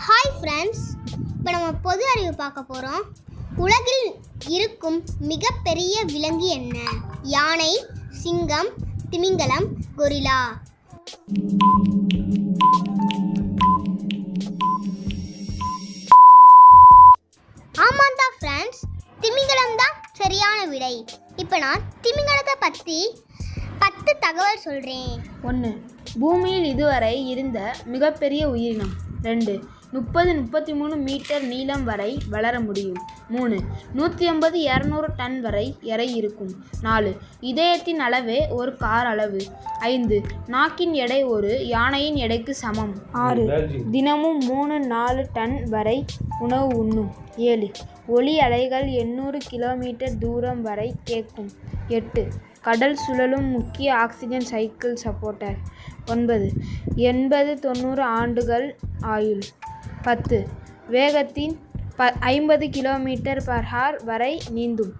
Hi friends இப்போ நம்ம பொது அறிவு பார்க்க போகிறோம் உலகில் இருக்கும் மிகப்பெரிய விலங்கு என்ன? யானை சிங்கம் திமிங்கலம் கொரிலா. ஆமாண்டா ஃப்ரெண்ட்ஸ் திமிங்கலம் தான் சரியான விடை. இப்போ நான் திமிங்கலத்தை பற்றி பத்து தகவல் சொல்கிறேன் ஒன்று பூமியில் இதுவரை இருந்த மிகப்பெரிய உயிரினம். ரெண்டு. முப்பது முப்பத்தி மூணு மீட்டர் நீளம் வரை வளர முடியும். மூணு. நூற்றி ஐம்பது இரநூறு டன் வரை எடை இருக்கும். நாலு. இதயத்தின் அளவே ஒரு கார் அளவு. ஐந்து. நாக்கின் எடை ஒரு யானையின் எடைக்கு சமம். ஆறு. தினமும் மூணு நாலு டன் வரை உணவு உண்ணும். ஏழு. ஒலி அலைகள் எண்ணூறு கிலோமீட்டர் தூரம் வரை கேட்கும். எட்டு. கடல் சுழலும் முக்கிய ஆக்சிஜன் சைக்கிள் சப்போர்ட்டர். ஒன்பது. எண்பது தொண்ணூறு ஆண்டுகள் ஆயுள். பத்து. வேகத்தின் ப ஐம்பது கிலோமீட்டர் பர் ஹார் வரை நீந்தும்.